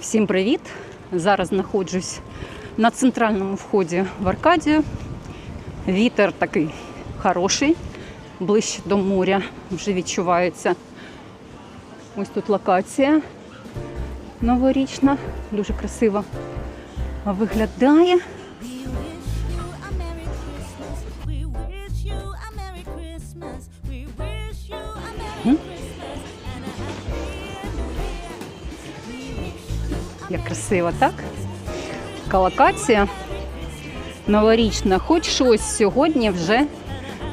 Всім привіт! Зараз знаходжусь на центральному вході в Аркадію. Вітер такий хороший, ближче до моря вже відчувається. Ось тут локація новорічна, дуже красиво виглядає. Як красиво, так? Така локація новорічна. Хоч щось сьогодні вже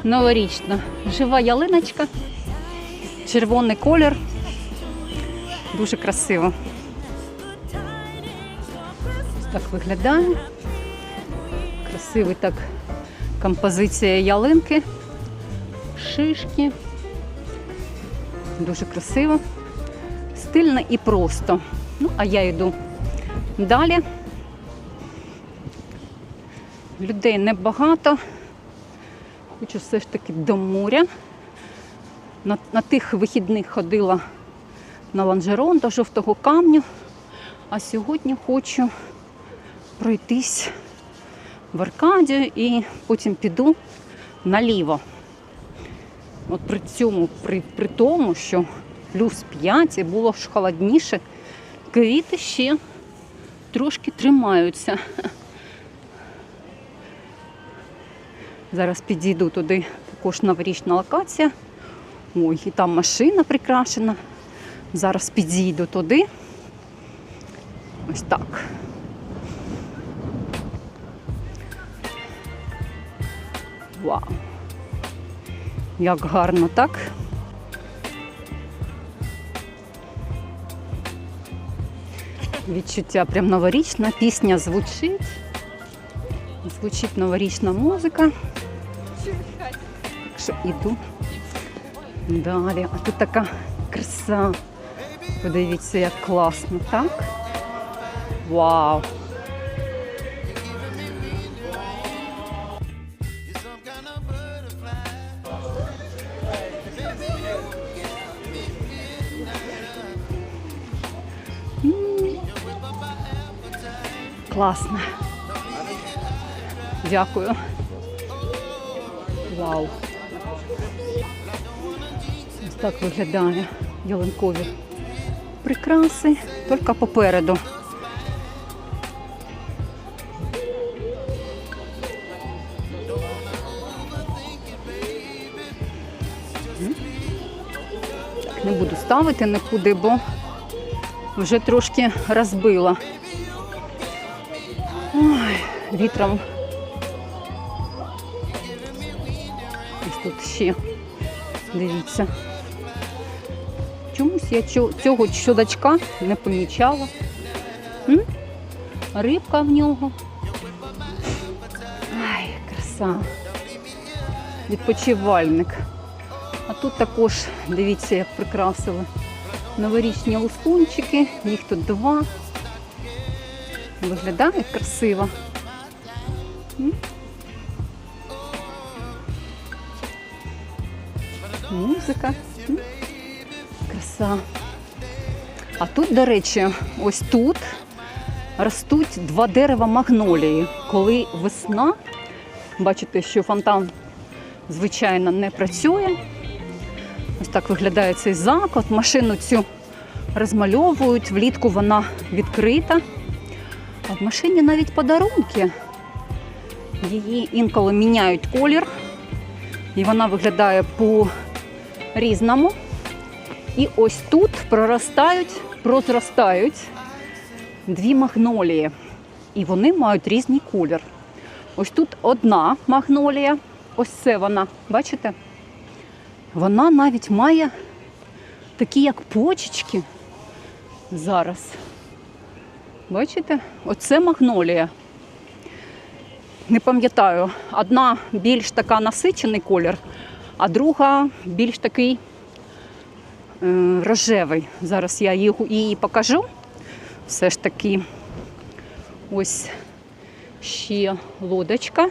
новорічна. Жива ялиночка, червоний колір. Дуже красиво. Так виглядає. Красивий так композиція ялинки, шишки. Дуже красиво, стильно і просто. Ну, а я йду далі. Людей небагато. Хочу все ж таки до моря. На, на тих вихідних ходила на ланжерон до жовтого камню. А сьогодні хочу пройтись в Аркадію і потім піду наліво. От при цьому, при, при тому, що плюс 5 і було ж холодніше, квіти ще трошки тримаються. Зараз підійду туди, також новорічна локація. Ой, і там машина прикрашена. Зараз підійду туди. Ось так. Вау! Як гарно, так? Відчуття прям новорічна, пісня звучить. Звучить новорічна музика. Так що іду далі. А тут така краса. Подивіться, як класно, так? Вау! Класно. Дякую. Вау. Ось так виглядає ялинкові прикраси, тільки попереду. Не буду ставити нікуди, бо вже трошки розбила. Вітром. Ось тут ще. Дивіться. Чомусь я цього чудачка не помічала. М? Рибка в нього. Ай, краса. Відпочивальник. А тут також, дивіться, як прикрасили новорічні лускунчики. Їх тут два. Виглядає красиво. Музика. Краса. А тут, до речі, ось тут ростуть два дерева магнолії. Коли весна, бачите, що фонтан, звичайно, не працює. Ось так виглядає цей заклад. Машину цю розмальовують, влітку вона відкрита. А в машині навіть подарунки. Її інколи міняють колір, і вона виглядає по-різному. І ось тут проростають, прозростають дві магнолії. І вони мають різний колір. Ось тут одна магнолія, ось це вона, бачите? Вона навіть має такі, як почечки зараз. Бачите? Оце магнолія. Не пам'ятаю, одна більш така насичений колір, а друга більш такий е, рожевий. Зараз я її, покажу. Все ж таки ось ще лодочка,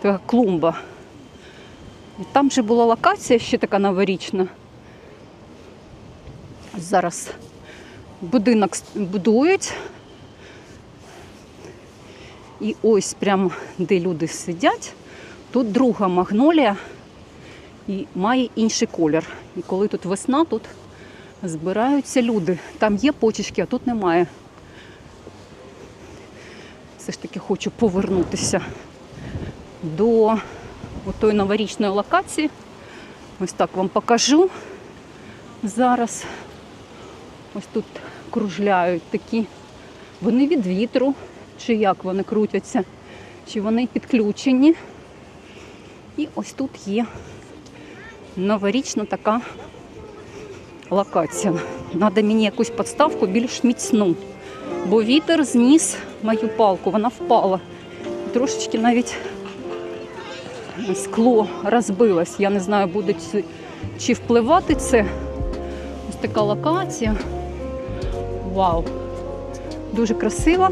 така клумба. І там же була локація ще така новорічна. Зараз Будинок будують. І ось прямо де люди сидять, тут друга магнолія і має інший колір. І коли тут весна, тут збираються люди. Там є почечки, а тут немає. Все ж таки хочу повернутися до тої новорічної локації. Ось так вам покажу зараз. Ось тут кружляють такі. Вони від вітру, чи як вони крутяться, чи вони підключені. І ось тут є новорічна така локація. Надо мені якусь підставку більш міцну, бо вітер зніс мою палку, вона впала. Трошечки навіть скло розбилось. Я не знаю, буде чи- впливати це. Ось така локація. Вау! Дуже красиво.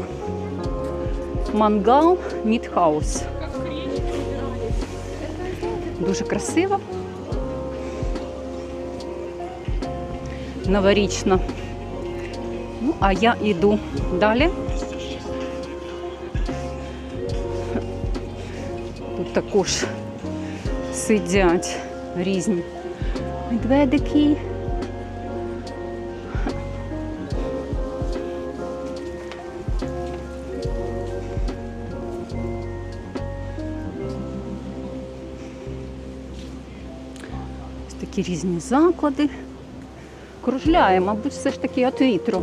Мангал Мідхаус. Дуже красиво. Новорічно. Ну, а я йду далі. Тут також сидять різні медведики. Такі різні заклади. Кружляє, мабуть, все ж таки від вітру.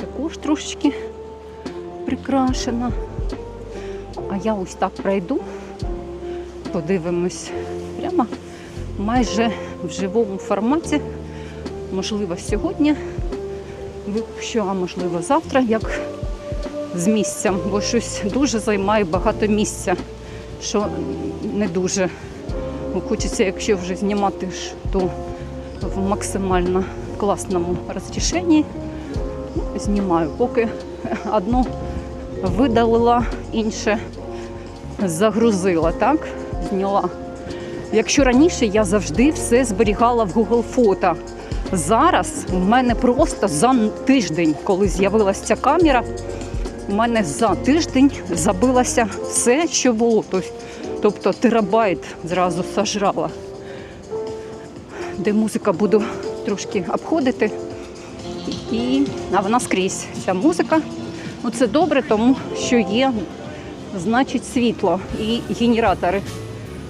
Також трошечки прикрашена. А я ось так пройду, подивимось прямо майже в живому форматі. Можливо, сьогодні випущу, а можливо завтра, як з місцем, бо щось дуже займає багато місця, що не дуже хочеться, якщо вже знімати, то в максимально класному розрішенні Ну, знімаю. Поки одну видалила, інше загрузила, так? Зняла. Якщо раніше я завжди все зберігала в Google фото. Зараз в мене просто за тиждень, коли з'явилася ця камера, у мене за тиждень забилося все, що було. Тобто- Тобто терабайт зразу сожрала. Де музика буду трошки обходити. І, а вона скрізь. Ця музика. Ну, це добре, тому що є, значить, світло і генератори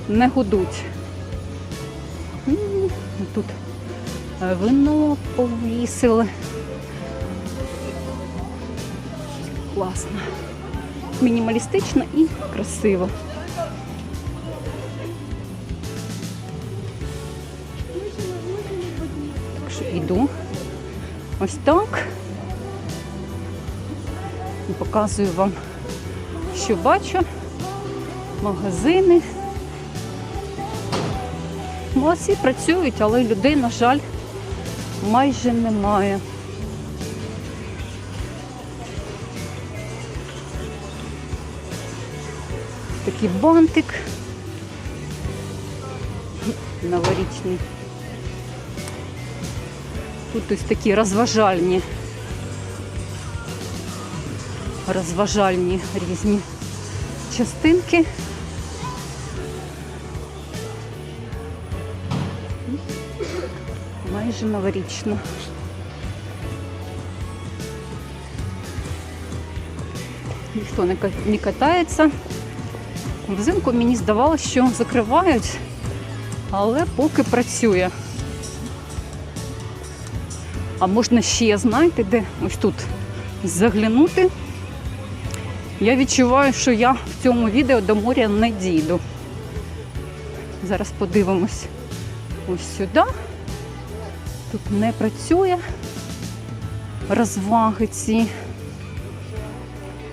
не гудуть. Тут е, вино повісили. Класно. Мінімалістично і красиво. Йду ось так. І показую вам, що бачу. Магазини. Молодці працюють, але людей, на жаль, майже немає. Такий бантик новорічний. Тут ось такі розважальні, розважальні різні частинки. Майже новорічно. Ніхто не катається. Взимку мені здавалося, що закривають, але поки працює. А можна ще, знаєте, де ось тут заглянути. Я відчуваю, що я в цьому відео до моря не дійду. Зараз подивимось ось сюди. Тут не працює розваги ці.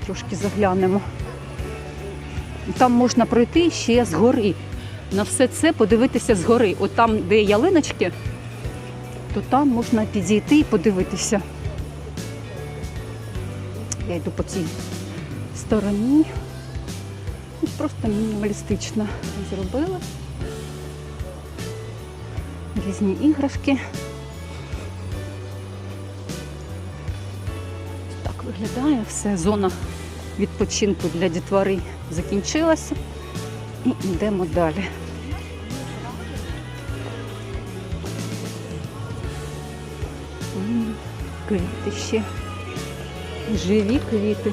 Трошки заглянемо. Там можна пройти ще згори. На все це подивитися згори. От там, де ялиночки, то там можна підійти і подивитися. Я йду по цій стороні. Ну, просто мінімалістично зробила. Різні іграшки. Так виглядає все. Зона відпочинку для дітвори закінчилася. І йдемо далі. Квіти ще. Живі квіти.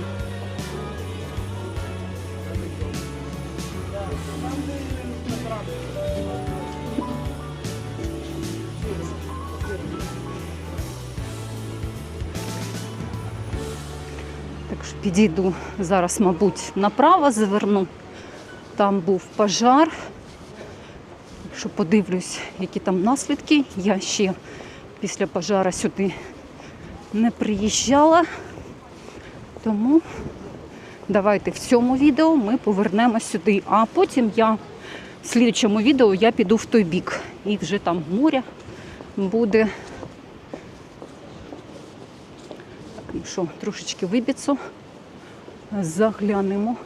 Так що підійду зараз, мабуть, направо заверну. Там був пожар. Якщо подивлюсь, які там наслідки. Я ще після пожара сюди не приїжджала. Тому давайте в цьому відео ми повернемось сюди. А потім я в слідчому відео я піду в той бік. І вже там море буде. Що, трошечки вибіцу. Заглянемо.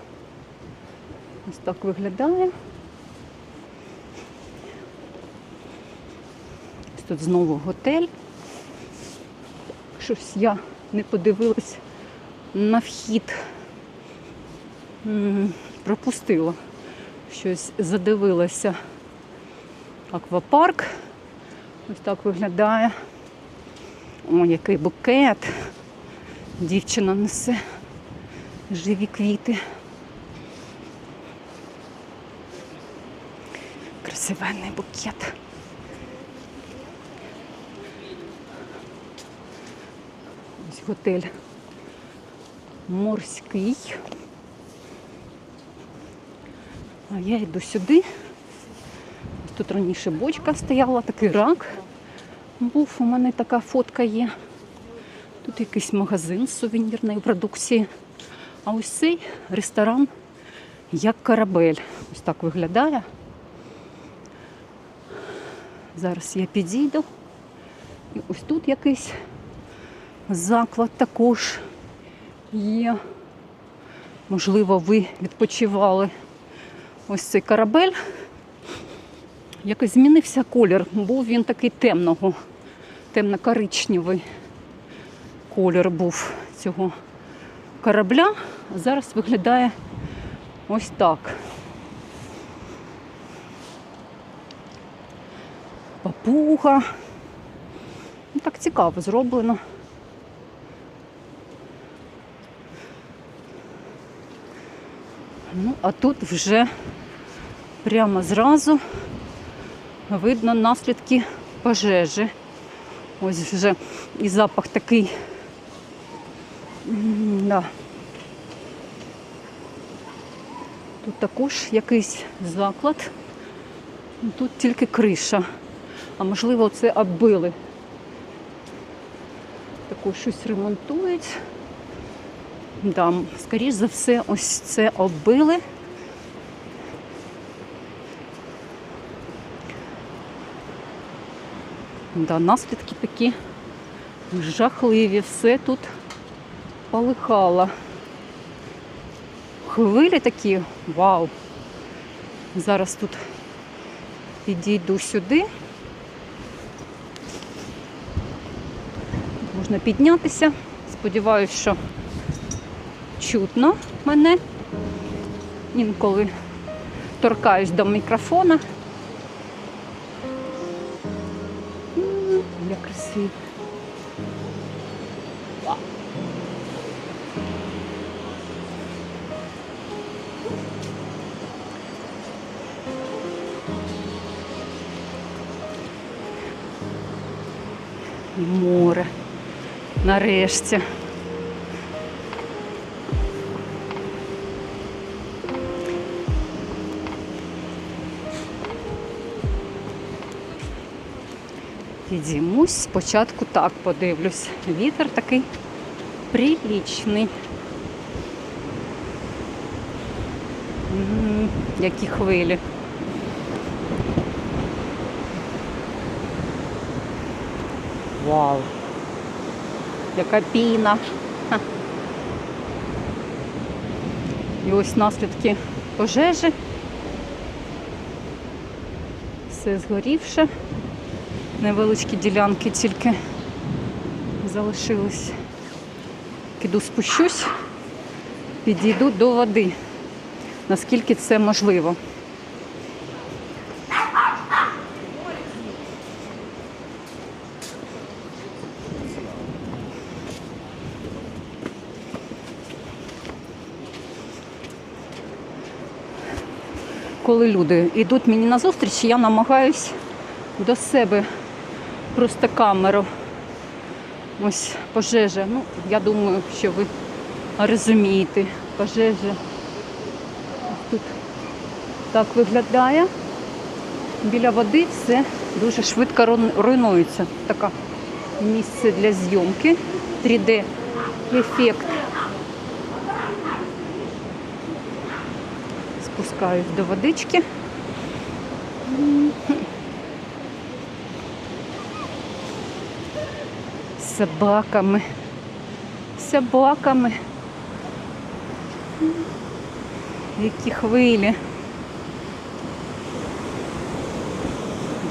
Ось так виглядає. Ось тут знову готель. Щось я не подивилась на вхід. Пропустила. Щось задивилася. Аквапарк. Ось так виглядає. О, який букет. Дівчина несе живі квіти. Красивенний букет. Готель морський. А я йду сюди. Тут раніше бочка стояла, такий рак був. У мене така фотка є. Тут якийсь магазин сувенірної продукції. А ось цей ресторан як корабель. Ось так виглядає. Зараз я підійду. І ось тут якийсь заклад також є. Можливо, ви відпочивали ось цей корабель. Якось змінився колір. Був він такий темного, темно-коричневий колір був цього корабля. Зараз виглядає ось так. Папуга. Ну, так цікаво зроблено. Ну, а тут вже прямо зразу видно наслідки пожежі. Ось вже і запах такий. Да. Тут також якийсь заклад. Ну, Тут тільки криша. А можливо, це оббили. Також щось ремонтують. Да, скоріш за все, ось це оббили. Да, наслідки такі жахливі. Все тут полихало. Хвилі такі, вау. Зараз тут підійду сюди. Можна піднятися. Сподіваюся, що чутно мене. Інколи торкаюсь до мікрофона. Як красиво. Море. Нарешті. Підіймусь, спочатку так подивлюсь. Вітер такий прилічний. М, Які хвилі. Вау! Яка піна. І ось наслідки пожежі. Все згорівше. Невеличкі ділянки тільки залишились іду спущусь, підійду до води, наскільки це можливо. Коли люди йдуть мені на зустріч, я намагаюсь до себе просто камеру. Ось пожежа. Ну, я думаю, що ви розумієте. Пожежа. Тут так виглядає. Біля води все дуже швидко руйнується. Таке місце для зйомки. 3D ефект. Спускаюсь до водички. З собаками. З собаками. Які хвилі.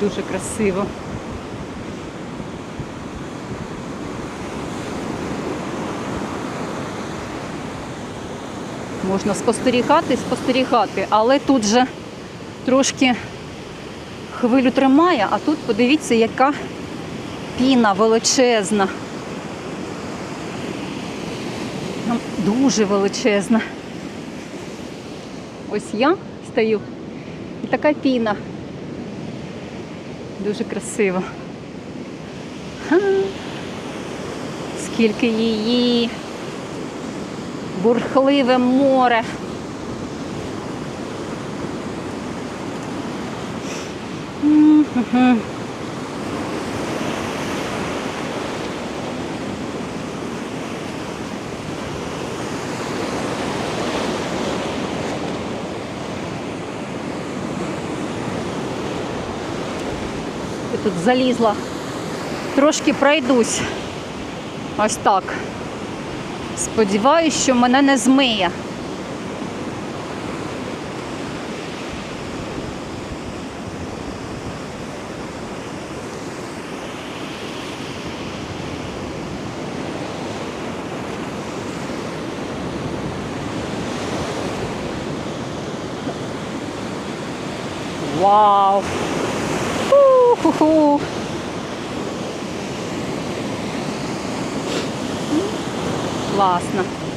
Дуже красиво. Можна спостерігати, спостерігати, але тут же трошки хвилю тримає, а тут подивіться, яка піна величезна. Дуже величезна. Ось я стою і така піна. Дуже красиво. Скільки її. Бурхливе море. М-м-м. Тут залізла. Трошки пройдусь. Ось так. Сподіваюсь, що мене не змиє. Вау! Ху-ху-ху! Класно.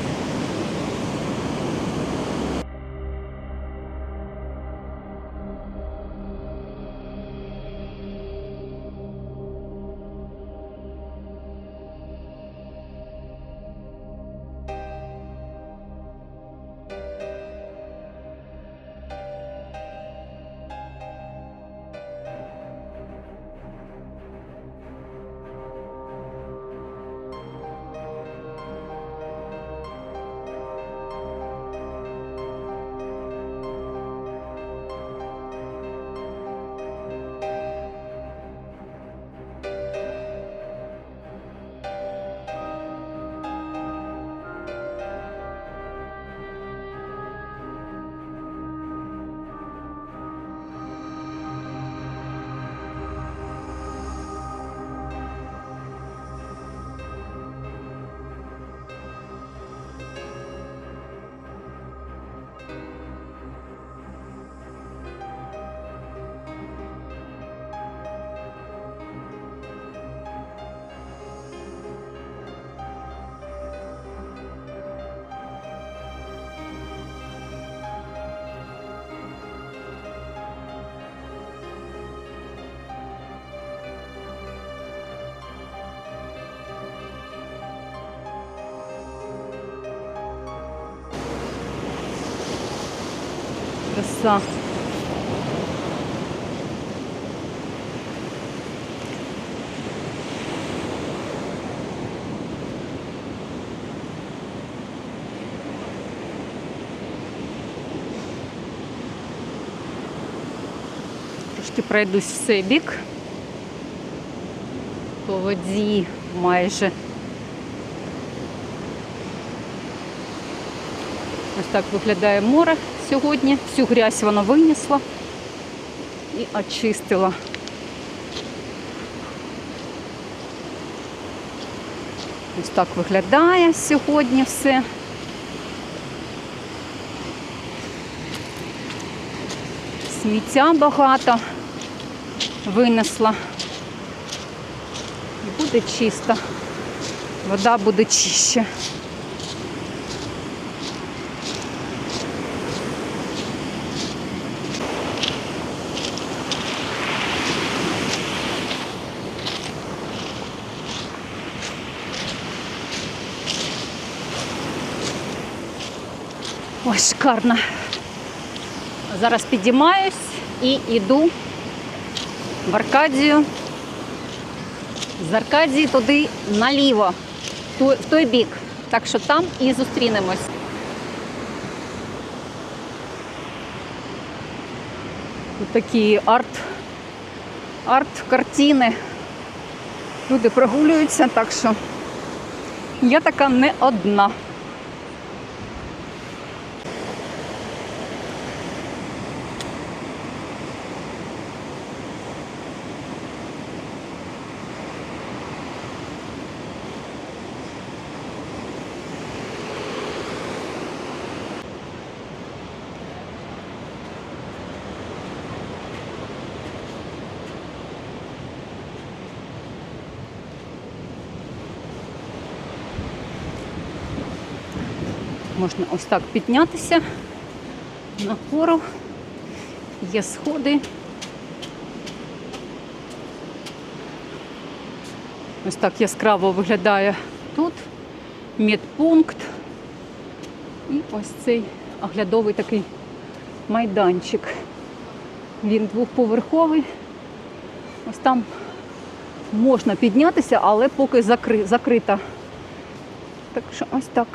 Краса. Трошки пройдусь в цей бік. По воді майже. Ось так виглядає море сьогодні. Всю грязь вона винесла і очистила. Ось так виглядає сьогодні все. Сміття багато винесла. І буде чисто. Вода буде чище. Ой, шикарно. Зараз підіймаюсь і йду в Аркадію. З Аркадії туди наліво, в той- бік. Так що там і зустрінемось. Тут такі арт, арт-картини. Люди прогулюються, так що я така не одна. Можна ось так піднятися нагору. Є сходи. Ось так яскраво виглядає тут медпункт. І ось цей оглядовий такий майданчик. Він двохповерховий. Ось там можна піднятися, але поки закри... закрита. Так що ось так.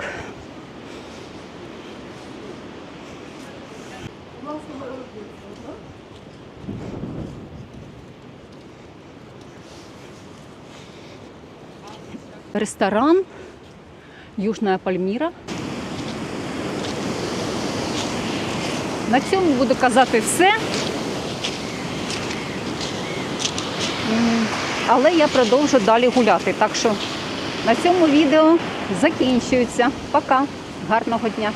Ресторан Южная Пальміра. На цьому буду казати все. Але я продовжу далі гуляти. Так що на цьому відео закінчується. Пока. Гарного дня!